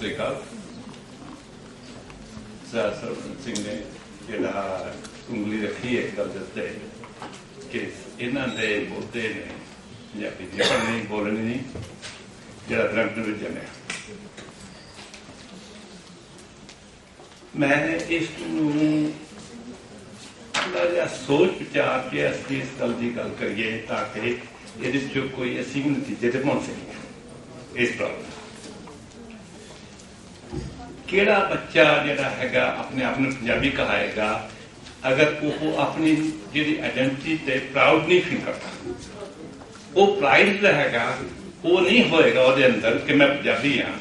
ਸ੍ਰੀ ਅਕਾਲ sir, Singh ਨੇ ਜਿਹੜਾ ਉਂਗਲੀ ਰੱਖੀ ਹੈ ਗੱਲ ਦੇ ਕਿ ਇਹਨਾਂ ਦੇ ਮੁੱਦੇ ਨੇ ਪੰਜਾਬੀ ਦੀ ਪੜ੍ਹਨੀ ਬੋਲਣੀ ਨਹੀਂ, ਜਿਹੜਾ ਦਰੰਤ ਵਿੱਚ ਜਮਿਆ। ਮੈਂ ਇਸ ਨੂੰ ਥੋੜਾ ਜਿਹਾ ਸੋਚ ਵਿਚਾਰ ਕੇ ਅਸੀਂ ਇਸ ਗੱਲ ਦੀ ਗੱਲ ਕਰੀਏ ਤਾਂ ਕਿ ਇਹਦੇ ਚੋਂ ਕੋਈ ਅਸੀਂ ਨਤੀਜੇ ਤੇ ਪਹੁੰਚ ਸਕੀਏ। ਇਸ ਪ੍ਰੋਬਲਮ ਕਿਹੜਾ ਬੱਚਾ ਜਿਹੜਾ ਹੈਗਾ ਆਪਣੇ ਆਪ ਨੂੰ ਪੰਜਾਬੀ ਕਹਾਏਗਾ? ਅਗਰ ਉਹ ਆਪਣੀ ਜਿਹੜੀ ਆਇਡੈਂਟੀ ਤੇ ਪ੍ਰਾਊਡ ਨਹੀਂ ਫੀਲ ਕਰਦਾ, ਉਹ ਪ੍ਰਾਈਡ ਜਿਹੜਾ ਹੈਗਾ, ਉਹ ਨਹੀਂ ਹੋਏਗਾ ਉਹਦੇ ਅੰਦਰ ਕਿ ਮੈਂ ਪੰਜਾਬੀ ਹਾਂ।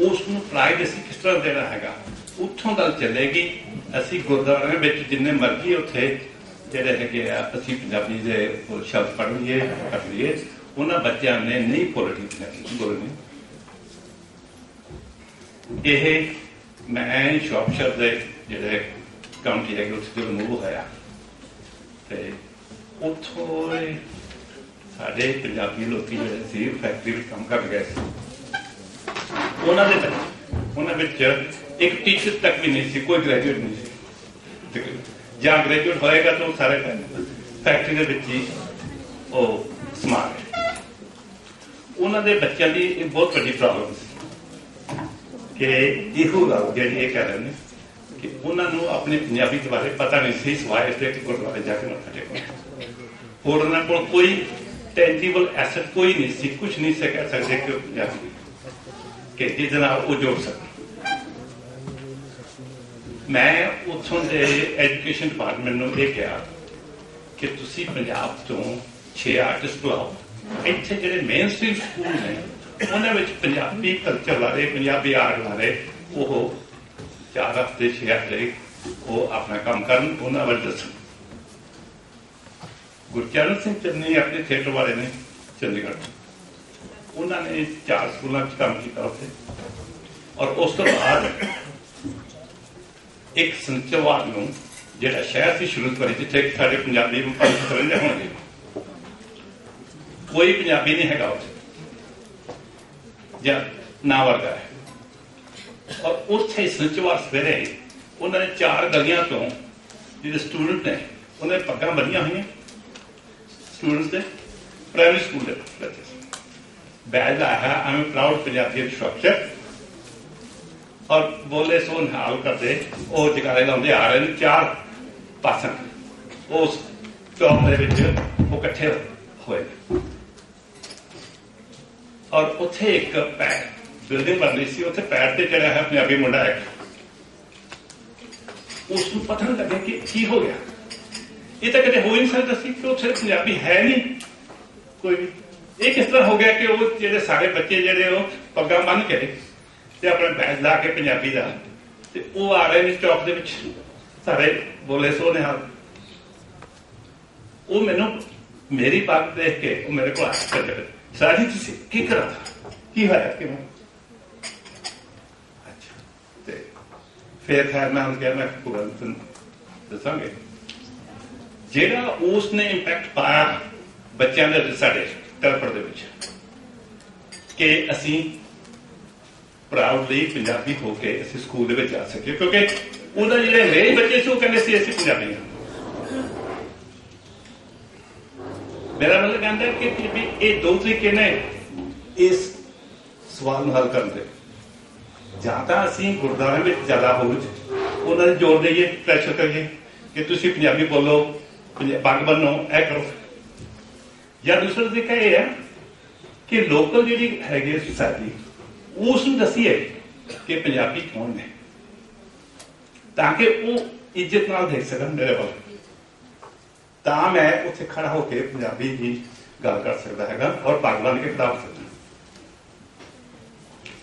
ਉਸ ਨੂੰ ਪ੍ਰਾਈਡ ਅਸੀਂ ਕਿਸ ਤਰ੍ਹਾਂ ਦੇਣਾ ਹੈਗਾ? ਉੱਥੋਂ ਗੱਲ ਚੱਲੇਗੀ। ਅਸੀਂ ਗੁਰਦੁਆਰੇ ਵਿੱਚ ਜਿੰਨੇ ਮਰਜ਼ੀ ਉੱਥੇ ਜਿਹੜੇ ਹੈਗੇ ਆ, ਅਸੀਂ ਪੰਜਾਬੀ ਦੇ ਸ਼ਬਦ ਪੜ੍ਹ ਲਈਏ ਕਰ ਲਈਏ, ਉਹਨਾਂ ਬੱਚਿਆਂ ਨੇ ਨਹੀਂ ਬੋਲਣੀ ਪੰਜਾਬੀ ਬੋਲਣੀ ਇਹ ਮੈਂ ਸ਼ੌਪਸ਼ਰ ਦੇ ਜਿਹੜੇ ਕਾਉਂਟੀ ਹੈਗੇ, ਉੱਥੇ ਤੋਂ ਹੋਇਆ, ਤੇ ਉੱਥੋਂ ਸਾਡੇ ਪੰਜਾਬੀ ਲੋਕੀ ਜਿਹੜੇ ਸੀ ਫੈਕਟਰੀ ਵਿੱਚ ਕੰਮ ਕਰ ਗਏ ਸੀ। ਉਹਨਾਂ ਦੇ ਉਹਨਾਂ ਵਿੱਚ ਇੱਕ ਟੀਚਰ ਤੱਕ ਵੀ ਨਹੀਂ ਸੀ, ਕੋਈ ਗ੍ਰੈਜੂਏਟ ਨਹੀਂ ਸੀ। ਜਾਂ ਗ੍ਰੈਜੂਏਟ ਹੋਏਗਾ ਤਾਂ ਉਹ ਸਾਰੇ ਫੈਕਟਰੀ ਦੇ ਵਿੱਚ ਹੀ ਉਹ ਸਮਾਨ ਉਹਨਾਂ ਦੇ ਬੱਚਿਆਂ ਦੀ ਇਹ ਬਹੁਤ ਵੱਡੀ ਪ੍ਰੋਬਲਮ ਸੀ। ਕਿ ਇਹੋ ਗੱਲ ਜਿਹੜੀ ਇਹ ਕਹਿ ਰਹੇ ਨੇ ਕਿ ਉਹਨਾਂ ਨੂੰ ਆਪਣੇ ਪੰਜਾਬੀ ਦੇ ਬਾਰੇ ਪਤਾ ਨਹੀਂ ਸੀ, ਸਵਾਏ ਇਸ ਕਿ ਗੁਰਦੁਆਰੇ ਜਾ ਕੇ ਮੱਥਾ ਟੇਕਣਾ ਹੋਰ ਉਹਨਾਂ ਕੋਲ ਕੋਈ ਟੈਂਜੀਬਲ ਐਸੈਟ ਕੋਈ ਨਹੀਂ ਸੀ ਕੁਝ ਨਹੀਂ ਸੀ ਕਹਿ ਸਕਦੇ ਕਿ ਪੰਜਾਬੀ ਕਿ ਜਿਹਦੇ ਨਾਲ ਉਹ ਜੋੜ ਸਕਣ। ਮੈਂ ਉੱਥੋਂ ਦੇ ਐਜੂਕੇਸ਼ਨ ਡਿਪਾਰਟਮੈਂਟ ਨੂੰ ਇਹ ਕਿਹਾ ਕਿ ਤੁਸੀਂ ਪੰਜਾਬ ਤੋਂ 6 ਆਰਟਿਸਟ ਬੁਲਾਓ। ਇੱਥੇ ਜਿਹੜੇ ਮੇਨ ਸਟ੍ਰੀਮ ਸਕੂਲ ਨੇ ਉਹਨਾਂ ਵਿੱਚ ਪੰਜਾਬੀ ਕਲਚਰ ਬਾਰੇ ਪੰਜਾਬੀ ਆਰਟ ਬਾਰੇ ਉਹ ਚਾਰ ਹਫ਼ਤੇ ਛੇ ਹਫ਼ਤੇ ਉਹ ਆਪਣਾ ਕੰਮ ਕਰਨ, ਉਹਨਾਂ ਵੱਲ ਦੱਸਣ। ਗੁਰਚਰਨ ਸਿੰਘ ਚੰਨੀ ਆਪਣੇ ਥੀਏਟਰ ਵਾਲੇ ਨੇ ਚੰਡੀਗੜ੍ਹ ਉਹਨਾਂ ਨੇ ਚਾਰ ਸਕੂਲਾਂ 'ਚ ਕੰਮ ਕੀਤਾ ਉੱਥੇ। ਔਰ ਉਸ ਤੋਂ ਬਾਅਦ ਇੱਕ ਸੰਚਵਾਰ ਨੂੰ ਜਿਹੜਾ ਸ਼ਹਿਰ ਸੀ ਸ਼ੁਰੂ ਕਰੀ ਜਿੱਥੇ ਸਾਡੇ ਪੰਜਾਬੀ ਪੰਜ ਰਹਿੰਦੇ ਹੋਣਗੇ, ਕੋਈ ਪੰਜਾਬੀ ਨਹੀਂ ਹੈਗਾ ਉੱਥੇ। ਜਾਂ ਨਾ ਵਰਗਾ ਹੈ। ਔਰ ਉੱਥੇ ਸੰਚਵਾਰ ਸਵੇਰੇ ਉਹਨਾਂ ਨੇ ਚਾਰ ਗਲੀਆਂ ਤੋਂ ਜਿਹੜੇ ਸਟੂਡੈਂਟ ਨੇ, ਉਹਨਾਂ ਪੱਗਾਂ ਬੰਨੀਆਂ ਹੋਈਆਂ। ਸਟੂਡੈਂਟਸ ਦੇ ਪ੍ਰਾਇਮਰੀ ਸਕੂਲ ਦੇ ਬੱਚੇ ਬੈਜ ਆਇਆ ਆਮ ਪ੍ਰਾਊਡ ਪੰਜਾਬੀ ਸਟਰਕਚਰ ਔਰ ਬੋਲੇ ਸੋ ਹਾਲ ਕਰਦੇ, ਉਹ ਜਗਾਰੇ ਲਾਉਂਦੇ ਆ ਰਹੇ ਨੇ ਚਾਰ ਪਾਸਾਂ ਉਸ ਚੌਕ ਦੇ ਵਿੱਚ ਉਹ ਇਕੱਠੇ ਹੋਏ ਔਰ ਉੱਥੇ ਇੱਕ ਪੈਰ ਬਿਲਡਿੰਗ ਬਣ ਸੀ, ਉੱਥੇ ਪੈਰ ਤੇ ਚੜਿਆ ਹੈ ਪੰਜਾਬੀ ਮੁੰਡਾ ਇੱਕ। ਉਸ ਨੂੰ ਪਤਾ ਨਹੀਂ ਕਿ ਕੀ ਹੋ ਗਿਆ। ਇਹ ਤਾਂ ਕਦੇ ਹੋ ਹੀ ਨਹੀਂ ਸਕਦਾ ਸੀ ਕਿ ਉੱਥੇ ਪੰਜਾਬੀ ਹੈ ਨਹੀਂ। ਕੋਈ ਵੀ। ਇਹ ਕਿਸ ਤਰ੍ਹਾਂ ਹੋ ਗਿਆ ਕਿ ਉਹ ਜਿਹੜੇ ਸਾਰੇ ਬੱਚੇ ਜਿਹੜੇ ਉਹ ਪੱਗਾਂ ਬੰਨ ਕੇ ਤੇ ਆਪਣੇ ਬੈਗ ਲਾ ਕੇ ਪੰਜਾਬੀ ਦਾ ਤੇ ਉਹ ਆ ਰਹੇ ਨੇ ਚੌਕ ਦੇ ਵਿੱਚ। ਸਾਰੇ ਬੋਲੇ ਸੋਨੇ ਹਾਲ। ਉਹ ਮੈਨੂੰ ਮੇਰੀ ਪੱਗ ਦੇਖ ਕੇ ਉਹ ਮੇਰੇ ਕੋਲ ਆ ਕੇ ਸਾਡੀ ਤੁਸੀਂ ਕੀ ਕਰਾਂ ਕੀ ਹੋਇਆ ਕਿ ਮੈਂ ਅੱਛਾ, ਤੇ ਫਿਰ ਖੈਰ ਮੈਂ ਉਹਨੂੰ ਕਿਹਾ ਮੈਂ ਪੂਰਨ ਤੁਹਾਨੂੰ ਦੱਸਾਂਗੇ। ਜਿਹੜਾ ਉਸ ਨੇ ਇੰਪੈਕਟ ਪਾਇਆ ਬੱਚਿਆਂ ਦੇ ਸਾਡੇ ਤਰਫੜ ਦੇ ਵਿੱਚ, ਕਿ ਅਸੀਂ ਪ੍ਰਾਊਡਲੀ ਪੰਜਾਬੀ ਹੋ ਕੇ ਅਸੀਂ ਸਕੂਲ ਦੇ ਵਿੱਚ ਜਾ ਸਕੀਏ, ਕਿਉਂਕਿ ਉਹਦਾ ਜਿਹੜੇ ਮੇਰੇ ਬੱਚੇ ਸੀ, ਉਹ ਕਹਿੰਦੇ ਸੀ, ਅਸੀਂ ਪੰਜਾਬੀ ਹਾਂ। ਮੇਰਾ ਮਤਲਬ ਕਹਿੰਦਾ ਕਿ ਵੀ ਇਹ ਦੋ ਤਰੀਕੇ ਨੇ ਇਸ ਸਵਾਲ ਨੂੰ ਹੱਲ ਕਰਨ ਦੇ ਜਾਂ ਤਾਂ ਅਸੀਂ ਗੁਰਦੁਆਰੇ ਵਿੱਚ ਜ਼ਿਆਦਾ ਹੋ ਉਹਨਾਂ ਨੂੰ ਜੋੜ ਦਈਏ ਪ੍ਰੈਸ਼ਰ ਕਰੀਏ ਕਿ ਤੁਸੀਂ ਪੰਜਾਬੀ ਬੋਲੋ ਪੱਗ ਬੰਨੋ ਇਹ ਕਰੋ ਜਾਂ ਦੂਸਰਾ ਤਰੀਕਾ ਇਹ ਹੈ ਕਿ ਲੋਕਲ ਜਿਹੜੀ ਹੈਗੀ ਸੁਸਾਇਟੀ ਉਸ ਨੂੰ ਦੱਸੀਏ ਕਿ ਪੰਜਾਬੀ ਕੌਣ ਨੇ ਤਾਂ ਕਿ ਉਹ ਇੱਜ਼ਤ ਨਾਲ ਦੇਖ ਸਕਣ ਮੇਰੇ ਵੱਲ ਤਾਂ ਮੈਂ ਉੱਥੇ ਖੜਾ ਹੋ ਕੇ ਪੰਜਾਬੀ ਦੀ ਗੱਲ ਕਰ ਸਕਦਾ ਹੈਗਾ ਔਰ ਪੱਗ ਬੰਨ ਕੇ ਖੜਾ ਹੋ ਸਕਦਾ।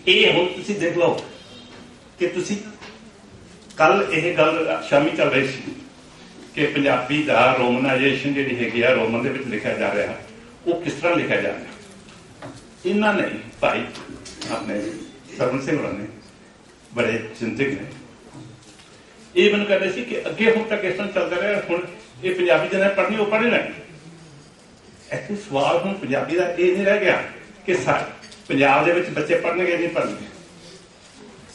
ਇਹ ਹੁਣ ਤੁਸੀਂ ਦੇਖ ਲਓ ਕਿ ਤੁਸੀਂ ਕੱਲ ਇਹ ਗੱਲ ਸ਼ਾਮੀ ਚੱਲ ਰਹੀ ਸੀ ਕਿ ਪੰਜਾਬੀ ਦਾ ਰੋਮਨਾਈਜੇਸ਼ਨ ਜਿਹੜੀ ਹੈਗੀ ਆ ਰੋਮਨ ਦੇ ਵਿੱਚ ਲਿਖਿਆ ਜਾ ਰਿਹਾ, ਉਹ ਕਿਸ ਤਰ੍ਹਾਂ ਲਿਖਿਆ ਜਾ ਰਿਹਾ? ਇਹਨਾਂ ਨੇ ਭਾਈ ਆਪਣੇ ਸਰਵਨ ਸਿੰਘ ਹੋਰਾਂ ਨੇ ਬੜੇ ਚਿੰਤਕ ਨੇ। ਇਹ ਮੈਨੂੰ ਕਹਿੰਦੇ ਸੀ ਕਿ ਅੱਗੇ ਹੁਣ ਤੱਕ ਇਸ ਤਰ੍ਹਾਂ ਚੱਲਦਾ ਰਿਹਾ, ਹੁਣ ਇਹ ਪੰਜਾਬੀ ਜਿਹਨੇ ਪੜ੍ਹਨੀ, ਉਹ ਪੜ੍ਹੇ ਲੈਣੀ ਇੱਥੇ ਸਵਾਲ ਹੁਣ ਪੰਜਾਬੀ ਦਾ ਇਹ ਨਹੀਂ ਰਹਿ ਗਿਆ ਕਿ ਪੰਜਾਬ ਦੇ ਵਿੱਚ ਬੱਚੇ ਪੜ੍ਹਨਗੇ ਨਹੀਂ ਪੜ੍ਹਨਗੇ।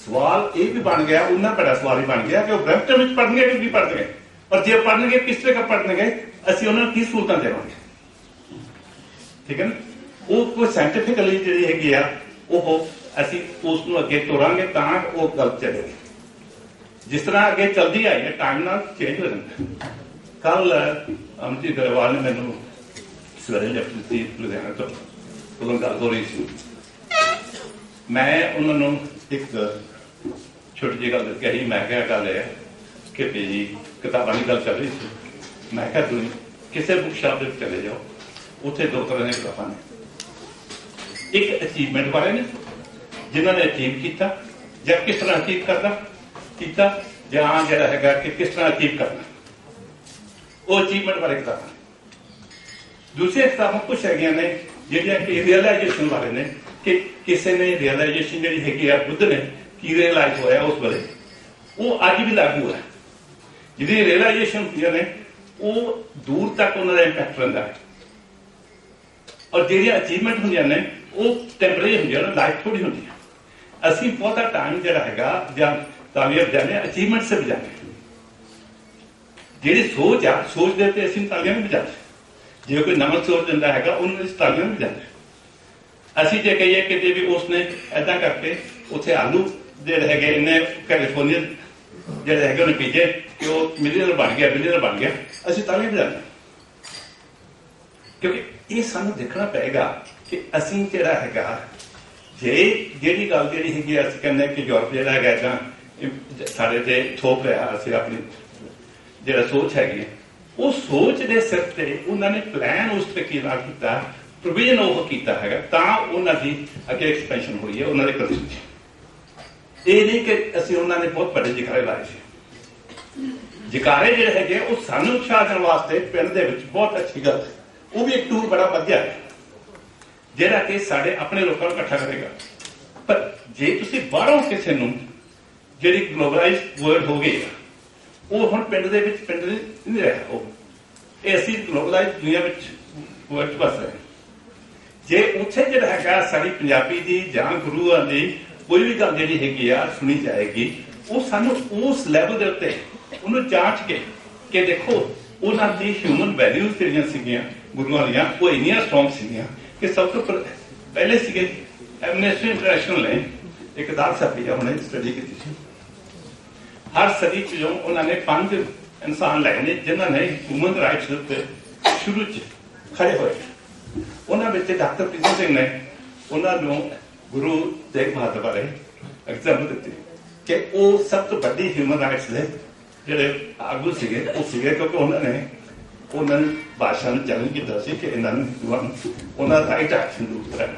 ਸਵਾਲ ਇਹ ਵੀ ਬਣ ਗਿਆ ਉਹਨਾਂ ਬੜਾ ਸਵਾਲ ਹੀ ਬਣ ਗਿਆ ਕਿ ਉਹ ਬ੍ਰੈਂਪਟਨ ਵਿੱਚ ਪੜ੍ਹਨਗੇ ਕਿ ਨਹੀਂ ਪੜਨਗੇ ਪਰ ਜੇ ਪੜ੍ਹਨਗੇ, ਕਿਸ ਤਰ੍ਹਾਂ ਪੜ੍ਹਨਗੇ, ਅਸੀਂ ਉਹਨਾਂ ਨੂੰ ਕੀ ਸਹੂਲਤਾਂ ਦੇਵਾਂਗੇ? ਠੀਕ ਹੈ ਨਾ? ਉਹ ਕੋਈ ਸਾਇੰਟੀਫਿਕਲੀ ਜਿਹੜੀ ਹੈਗੀ ਆ, ਉਹ ਅਸੀਂ ਉਸ ਨੂੰ ਅੱਗੇ ਤੋਰਾਂਗੇ ਤਾਂ ਉਹ ਗੱਲ ਚੱਲੇਗੀ ਜਿਸ ਤਰ੍ਹਾਂ ਅੱਗੇ ਚੱਲਦੀ ਆਈ ਹੈ ਟਾਈਮ ਨਾਲ ਚੇਂਜ ਹੋ ਜਾਂਦਾ। ਕੱਲ ਅਮਜੀਤ ਗਰੇਵਾਲ ਨੇ ਮੈਨੂੰ ਸਵੇਰੇ ਲਿਫਟ ਦਿੱਤੀ ਲੁਧਿਆਣਾ ਤੋਂ, ਉਦੋਂ ਗੱਲ ਹੋ ਰਹੀ ਸੀ। ਮੈਂ ਉਹਨਾਂ ਨੂੰ ਇੱਕ ਛੋਟੀ ਜਿਹੀ ਗੱਲ ਕਹੀ ਮੈਂ ਕਿਹਾ ਗੱਲ ਹੈ ਕਿ ਵੀ ਕਿਤਾਬਾਂ ਦੀ ਗੱਲ ਚੱਲ ਰਹੀ ਸੀ। ਮੈਂ ਕਿਹਾ ਤੁਸੀਂ ਕਿਸੇ ਬੁੱਕ ਸ਼ਾਪ ਦੇ ਵਿੱਚ ਚਲੇ ਜਾਓ, ਉੱਥੇ ਦੋ ਤਰ੍ਹਾਂ ਦੀਆਂ ਕਿਤਾਬਾਂ ਨੇ। ਇੱਕ ਅਚੀਵਮੈਂਟ ਬਾਰੇ ਨੇ, ਜਿਨ੍ਹਾਂ ਨੇ ਅਚੀਵ ਕੀਤਾ ਜਾਂ ਕਿਸ ਤਰ੍ਹਾਂ ਅਚੀਵ ਕਰਨਾ, ਕੀਤਾ ਜਾਂ ਜਿਹੜਾ ਹੈਗਾ ਕਿ ਕਿਸ ਤਰ੍ਹਾਂ ਅਚੀਵ ਕਰਨਾ। ਉਹ ਅਚੀਵਮੈਂਟ ਬਾਰੇ ਕਿਤਾਬਾਂ ਦੂਸਰੀਆਂ ਕਿਤਾਬਾਂ ਕੁਝ ਹੈਗੀਆਂ ਨੇ, ਜਿਹੜੀਆਂ ਕਿ ਰਿਅਲਾਈਜੇਸ਼ਨ ਬਾਰੇ ਨੇ, ਕਿ ਕਿਸੇ ਨੇ ਰਿਅਲਾਈਜੇਸ਼ਨ ਜਿਹੜੀ ਹੈਗੀ ਆ, ਬੁੱਧ ਨੇ ਕੀ ਰਿਅਲਾਈਜ਼ ਹੋਇਆ, ਉਸ ਬਾਰੇ। ਉਹ ਅੱਜ ਵੀ ਲਾਗੂ ਹੈ ਜਿਹਦੀ ਰਿਅਲਾਈਜੇਸ਼ਨ ਹੁੰਦੀਆਂ ਨੇ, ਉਹ ਦੂਰ ਤੱਕ ਉਹਨਾਂ ਦਾ ਇੰਪੈਕਟ ਰਹਿੰਦਾ ਹੈ। ਔਰ ਜਿਹੜੀਆਂ ਅਚੀਵਮੈਂਟ ਹੁੰਦੀਆਂ ਨੇ, ਉਹ ਟੈਂਪਰੇਰੀ ਹੁੰਦੀਆਂ ਨੇ ਲਾਈਫ ਥੋੜੀ ਹੁੰਦੀ ਹੈ ਅਸੀਂ ਬਹੁਤਾ ਟਾਈਮ ਜਿਹੜਾ ਹੈਗਾ, ਜਾਂ ਕਾਮਯਾਬ ਜਾਣੇ ਅਚੀਵਮੈਂਟ ਸੇ ਬਜਾਣੇ ਜਿਹੜੀ ਸੋਚ ਆ, ਸੋਚ ਦੇ ਤੇ ਅਸੀਂ ਤਾਲੀਆਂ ਨਹੀਂ ਵਜਾਉਂਦੇ ਜੇ ਕੋਈ ਨਵਾਂ ਸੋਚ ਦਿੰਦਾ ਹੈਗਾ, ਉਹਨੂੰ ਅਸੀਂ ਤਾਲੀਆਂ ਨਹੀਂ ਵਜਾਉਂਦੇ ਅਸੀਂ ਜੇ ਕਹੀਏ ਕਿ ਜੇ ਵੀ ਉਸਨੇ ਐਦਾਂ ਕਰਕੇ ਉੱਥੇ ਆਲੂ ਜਿਹੜੇ ਹੈਗੇ ਇਹਨੇ ਕੈਲੀਫੋਰਨੀਆ ਜਿਹੜੇ ਹੈਗੇ, ਉਹਨੇ ਭੇਜੇ ਕਿ ਉਹ ਮਿਲੀਅਨਰ ਬਣ ਗਿਆ, ਬਿਲੀਅਨਰ ਬਣ ਗਿਆ, ਅਸੀਂ ਤਾਲੀਆਂ ਵਜਾਉਂਦੇ ਕਿਉਂਕਿ ਇਹ ਸਾਨੂੰ ਦੇਖਣਾ ਪਏਗਾ ਕਿ ਅਸੀਂ ਜਿਹੜਾ ਹੈਗਾ, ਜੇ ਜਿਹੜੀ ਗੱਲ ਜਿਹੜੀ ਹੈਗੀ ਅਸੀਂ ਕਹਿੰਦੇ ਕਿ ਯੂਰਪ ਜਿਹੜਾ ਹੈਗਾ, ਜਾਂ ਸਾਡੇ ਤੇ ਥੋਪ ਰਿਹਾ, ਅਸੀਂ ਆਪਣੀ ਜਿਹੜਾ ਸੋਚ ਹੈਗੀ ਹੈ, ਉਹ ਸੋਚ ਦੇ ਸਿਰ ਤੇ ਉਹਨਾਂ ਨੇ ਪਲਾਨ ਉਸ ਤਰੀਕੇ ਨਾਲ ਕੀਤਾ ਪ੍ਰੋਵੀਜ਼ਨ ਉਹ ਕੀਤਾ ਹੈਗਾ ਤਾਂ ਉਹਨਾਂ ਦੀ ਅੱਗੇ ਐਕਸਪੈਂਸ਼ਨ ਹੋਈ ਹੈ ਉਹਨਾਂ ਦੇ ਕੰਟਰੀ 'ਚ ਇਹ ਨਹੀਂ ਕਿ ਅਸੀਂ ਉਹਨਾਂ ਨੇ ਬਹੁਤ ਵੱਡੇ ਜਿਕਾਰੇ ਲਾਏ ਸੀ। ਜਿਕਾਰੇ ਜਿਹੜੇ ਹੈਗੇ ਉਹ ਸਾਨੂੰ ਉਤਸ਼ਾਹ ਦੇਣ ਵਾਸਤੇ ਪਿੰਡ ਦੇ ਵਿੱਚ ਬਹੁਤ ਅੱਛੀ ਗੱਲ ਹੈ। ਉਹ ਵੀ ਇੱਕ ਟੂਰ ਬੜਾ ਵਧੀਆ ਹੈ। ਜਿਹੜਾ ਕਿ ਸਾਡੇ ਆਪਣੇ ਲੋਕਾਂ ਨੂੰ ਇਕੱਠਾ ਕਰੇਗਾ। ਪਰ ਜੇ ਤੁਸੀਂ ਬਾਹਰੋਂ ਕਿਸੇ ਨੂੰ ਜਿਹੜੀ ਗਲੋਬਲਾਈਜ਼ਡ ਵਰਲਡ ਹੋ ਗਈ ਆ, ਉਹ ਹੁਣ ਪਿੰਡ ਦੇ ਵਿੱਚ, ਪਿੰਡ ਨਹੀਂ ਰਿਹਾ ਉਹ। ਇਹ ਅਸੀਂ ਦੁਨੀਆ ਵਿੱਚ ਵਰਲਡ ਵਸ ਰਹੇ ਜੇ ਉੱਥੇ ਜਿਹੜਾ ਹੈਗਾ ਸਾਡੀ ਪੰਜਾਬੀ ਦੀ ਜਾਂ ਗੁਰੂਆਂ ਦੀ ਕੋਈ ਵੀ ਗੱਲ ਜਿਹੜੀ ਹੈਗੀ ਆ, ਸੁਣੀ ਜਾਏਗੀ, ਉਹ ਸਾਨੂੰ ਉਸ ਲੈਵਲ ਦੇ ਉੱਤੇ ਉਹਨੂੰ ਜਾਂਚ ਕੇ ਕਿ ਦੇਖੋ, ਉਹਨਾਂ ਦੀ ਹਿਊਮਨ ਵੈਲਿਊਜ਼ ਜਿਹੜੀਆਂ ਸੀਗੀਆਂ ਗੁਰੂਆਂ ਦੀਆਂ ਉਹ ਇੰਨੀਆਂ ਸਟਰੋਂਗ ਸੀਗੀਆਂ ਕਿ ਸਭ ਤੋਂ ਪਹਿਲੇ ਸੀਗੇ ਐਮਨੈਸਟੀ ਇੰਟਰਨੈਸ਼ਨਲ ਨੇ, ਇੱਕ ਕਿਤਾਬ ਛਾਪੀ ਆ, ਹੁਣੇ ਸਟੱਡੀ ਕੀਤੀ ਸੀ। ਹਰ ਸਦੀ ਚ ਜੋ ਉਹਨਾਂ ਪੰਜ ਇਨਸਾਨ ਲਏ ਨੇ, ਜਿਨ੍ਹਾਂ ਨੇ ਹਿਊਮਨ ਰਾਈਟਸ ਉੱਤੇ ਸ਼ੁਰੂ ਚ ਖੜੇ ਹੋਏ ਉਹਨਾਂ ਵਿੱਚ ਡਾਕਟਰ ਪ੍ਰੀਤਮ ਸਿੰਘ ਨੇ ਉਹਨਾਂ ਨੂੰ ਗੁਰੂ ਤੇਗ ਬਹਾਦਰ ਬਾਰੇ ਐਗਜ਼ਾਮਪਲ ਦਿੱਤੀ ਕਿ ਉਹ ਸਭ ਤੋਂ ਵੱਡੀ ਹਿਊਮਨ ਰਾਈਟਸ ਦੇ ਜਿਹੜੇ ਆਗੂ ਸੀਗੇ, ਉਹ ਸੀਗੇ ਕਿਉਂਕਿ ਉਹਨਾਂ ਨੇ ਉਹਨਾਂ ਨੇ ਭਾਸ਼ਾ ਨੂੰ ਚੈਲੰਜ ਕੀਤਾ ਸੀ ਕਿ ਇਹਨਾਂ ਨੂੰ ਉਹਨਾਂ ਦਾ ਰਾਈਟ ਐਕਸ਼ਨ ਦੂਰ ਕਰਨ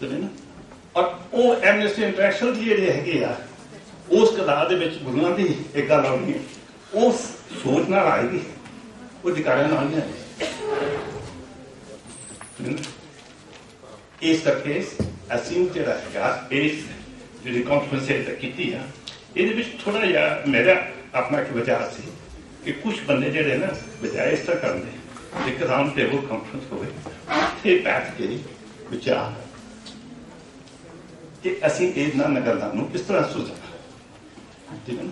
ਸਮਝੇ ਨਾ? ਔਰ ਉਹ ਐਮਨੈਸਟੀ ਇੰਟਰਨੈਸ਼ਨਲ ਜਿਹੜੀ ਹੈਗੀ ਆ ਉਸ ਕਿਤਾਬ ਦੇ ਵਿੱਚ ਗੁਰੂਆਂ ਦੀ ਇੱਕ ਗੱਲ ਆਉਣੀ ਹੈ। ਉਸ ਸੋਚ ਨਾਲ ਆਏਗੀ ਉਹ ਜਿਕਾਰਿਆਂ ਨਾਲ ਨਹੀਂ ਆਏਗੀ ਇਸ ਕਰਕੇ ਅਸੀਂ ਜਿਹੜਾ ਹੈਗਾ, ਇਸ ਜਿਹੜੀ ਕਾਨਫਰੰਸ ਕੀਤੀ ਆ, ਇਹਦੇ ਵਿੱਚ ਥੋੜਾ ਜਿਹਾ ਮੇਰਾ ਆਪਣਾ ਇੱਕ ਵਿਚਾਰ ਸੀ ਕਿ ਕੁਝ ਬੰਦੇ ਜਿਹੜੇ ਨਾ ਬਜਾਏ ਇਸ ਤਰ੍ਹਾਂ ਕਰਨ ਦੇ ਇੱਕ ਰਾਉਂਡ ਟੇਬਲ ਕਾਨਫਰੰਸ ਹੋਵੇ, ਉੱਥੇ ਬੈਠ ਕੇ ਵਿਚਾਰ। ਕਿ ਅਸੀਂ ਇਹਨਾਂ ਨਗਰਾਂ ਨੂੰ ਕਿਸ ਤਰ੍ਹਾਂ ਸੁਲਝਾਉਣਾ ਠੀਕ ਹੈ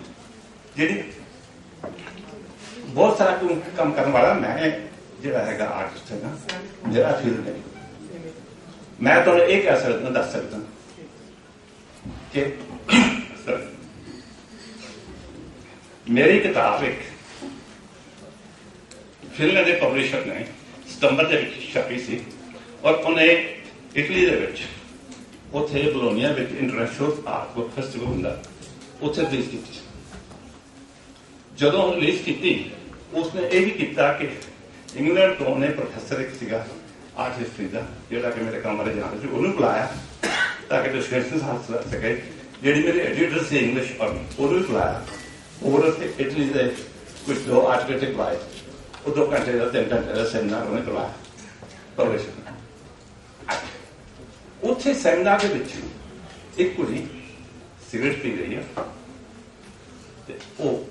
ਜਿਹੜੀ ਬਹੁਤ ਸਾਰਾ ਕੰਮ- ਕਰਨ ਵਾਲਾ ਮੈਂ ਜਿਹੜਾ ਹੈਗਾ ਆਰਟਿਸਟ ਹੈਗਾ ਮੇਰਾ ਫੀਲਡ ਨਹੀਂ ਮੈਂ ਤੁਹਾਨੂੰ ਇਹ ਕਹਿ ਸਕਦਾ ਦੱਸ ਸਕਦਾ ਕਿ ਮੇਰੀ ਕਿਤਾਬ ਇੱਕ ਫਿਨਲੈਂਡ ਦੇ ਪਬਲਿਸ਼ਰ ਨੇ ਸਤੰਬਰ ਦੇ ਵਿੱਚ ਛਪੀ ਸੀ ਔਰ ਉਹਨੇ ਇਟਲੀ ਦੇ ਵਿੱਚ ਉੱਥੇ ਬਲੋਨੀਆ ਵਿੱਚ ਇੰਟਰਨੈਸ਼ਨਲ ਆਰਟ ਬੁੱਕ ਫੈਸਟੀਵਲ ਹੁੰਦਾ। ਉੱਥੇ ਰਿਲੀਜ਼ ਕੀਤੀ ਜਦੋਂ ਉਹ ਰਿਲੀਜ਼ ਕੀਤੀ, ਉਸਨੇ ਇਹ ਵੀ ਕੀਤਾ ਕਿ ਇੰਗਲੈਂਡ ਤੋਂ ਨੇ ਪ੍ਰੋਫੈਸਰ ਇੱਕ ਸੀਗਾ ਆਰਟ ਹਿਸਟਰੀ ਦਾ ਜਿਹੜਾ ਕਿ ਮੇਰੇ ਕੰਮ ਬਾਰੇ ਸੀ, ਉਹਨੂੰ ਬੁਲਾਇਆ ਤਾਂ ਕਿ ਡਿਸਕਸ਼ਨ ਹਾਸਲ ਸਕੇ, ਜਿਹੜੀ ਮੇਰੇ ਐਡੀਟਰ ਸੀ ਇੰਗਲਿਸ਼ ਔਰ ਉਹਨੂੰ ਵੀ ਬੁਲਾਇਆ। ਹੋਰ ਉੱਥੇ ਇਟਲੀ ਦੇ ਕੁਝ ਦੋ ਆਰਟੀਕਲ ਬੁਲਾਏ। ਉਹ ਦੋ ਘੰਟੇ ਦਾ, ਤਿੰਨ ਘੰਟੇ ਦਾ ਸੈਮੀਨਾਰ ਉਹਨੇ ਕਰਵਾਇਆ। ਪ੍ਰੋਫੈਸਰ ਉੱਥੇ ਸੈਮੀਨਾਰ ਦੇ ਵਿੱਚ ਇੱਕ ਕੁੜੀ ਸਿਗਰਟ ਪੀ ਰਹੀ ਹੈ ਤੇ ਉਹ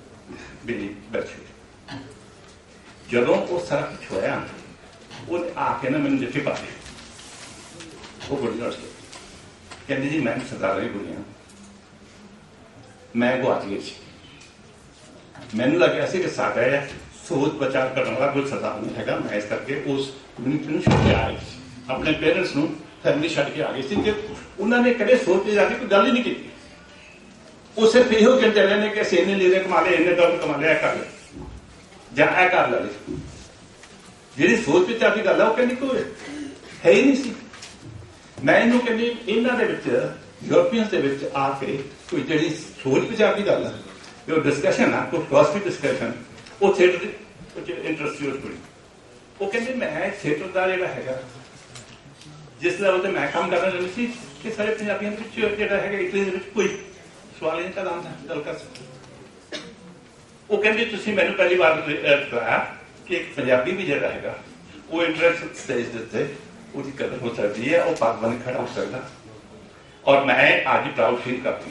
ਬਿਲੀ ਬੈਠੀ ਜਦੋਂ ਉਹ ਸਾਰਾ ਕੁਛ ਹੋਇਆ ਉਹਨੇ ਆ ਕੇ ਨਾ ਮੈਨੂੰ ਜਿੱਥੇ ਪਾ ਦਿੱਤੀ ਉਹ ਕੁੜੀ ਨਾਲ ਕਹਿੰਦੀ ਜੀ ਮੈਂ ਸਰਦਾਰਾਂ ਦੀ ਕੁੜੀਆਂ ਮੈਂ ਗੁਆਚ ਗਈ ਸੀ ਮੈਨੂੰ ਲੱਗਿਆ ਸੀ ਕਿ ਸਾਡਾ ਇਹ ਸੋਚ ਵਿਚਾਰ ਕਰਨ ਵਾਲਾ ਕੋਈ ਸਰਦਾਰ ਨਹੀਂ ਹੈਗਾ ਮੈਂ ਇਸ ਕਰਕੇ ਉਸ ਕਮਿਊਨਿਟੀ ਨੂੰ ਛੱਡ ਕੇ ਆ ਗਈ ਸੀ ਆਪਣੇ ਪੇਰੈਂਟਸ ਨੂੰ ਫੈਮਿਲੀ ਛੱਡ ਕੇ ਆ ਗਈ ਸੀ ਕਿ ਉਹਨਾਂ ਨੇ ਕਦੇ ਸੋਚ ਕੇ ਜਾ ਕੇ ਕੋਈ ਗੱਲ ਹੀ ਨਹੀਂ ਕੀਤੀ ਉਹ ਸਿਰਫ ਇਹੋ ਕਹਿੰਦੇ ਰਹੇ ਨੇ ਕਿ ਅਸੀਂ ਇਹਨੇ ਲੀਰੇ ਕਮਾ ਲਏ ਇਹਨੇ ਦੌਲਤ ਕਮਾ ਲਿਆ, ਇਹ ਕਰ ਲੈ। ਜਾਂ ਇਹ ਕਰ ਲੈ। ਜਿਹੜੀ ਸੋਚ ਵਿੱਚ ਆਦੀ ਗੱਲ ਆ, ਉਹ ਕਹਿੰਦੀ ਕੋਈ ਹੈ ਹੀ ਨਹੀਂ ਸੀ। ਮੈਂ ਇਹਨੂੰ ਕਹਿੰਦੀ, ਇਹਨਾਂ ਦੇ ਵਿੱਚ, ਯੂਰਪੀਅਨਸ ਦੇ ਵਿੱਚ ਆ ਕੇ ਕੋਈ ਜਿਹੜੀ ਸੋਚ ਵਿਚਾਰ ਦੀ ਗੱਲ ਆ ਜੋ ਡਿਸਕਸ਼ਨ ਆ, ਕੋਈ ਫਿਲਾਸਫੀ ਡਿਸਕਸ਼ਨ ਉਹ ਥੀਏਟਰ ਦੇ ਵਿੱਚ ਇੰਟਰਸਟ ਯੂਜ਼ ਕਰੀ ਉਹ ਕਹਿੰਦੇ, ਮੈਂ ਥੀਏਟਰ ਦਾ ਜਿਹੜਾ ਹੈਗਾ, ਜਿਸ ਲੈਵਲ ਤੇ ਮੈਂ ਕੰਮ ਕਰਨਾ ਚਾਹੁੰਦੀ ਸੀ ਕਿ ਸਾਰੇ ਪੰਜਾਬੀਆਂ ਵਿੱਚ ਜਿਹੜਾ ਹੈਗਾ ਇਟਲੀ ਦੇ ਵਿੱਚ ਕੋਈ ਸਵਾਲ ਹੀ ਤਾਂ ਆਉਂਦਾ ਗੱਲ ਕਰ ਸਕਦੇ ਉਹ ਕਹਿੰਦੇ ਤੁਸੀਂ ਮੈਨੂੰ ਪਹਿਲੀ ਵਾਰ ਕਰਾਇਆ ਕਿ ਇੱਕ ਪੰਜਾਬੀ ਵੀ ਜਿਹੜਾ ਹੈਗਾ, ਉਹ ਇੰਟਰਸਟ ਸਟੇਜ ਦੇ ਉੱਤੇ ਉਹਦੀ ਕਦਰ ਹੋ ਸਕਦੀ ਹੈ, ਉਹ ਪਾਕ ਖੜਾ ਹੋ ਸਕਦਾ। ਔਰ ਮੈਂ ਅੱਜ ਪ੍ਰਾਊਡ ਫੀਲ ਕਰਦਾ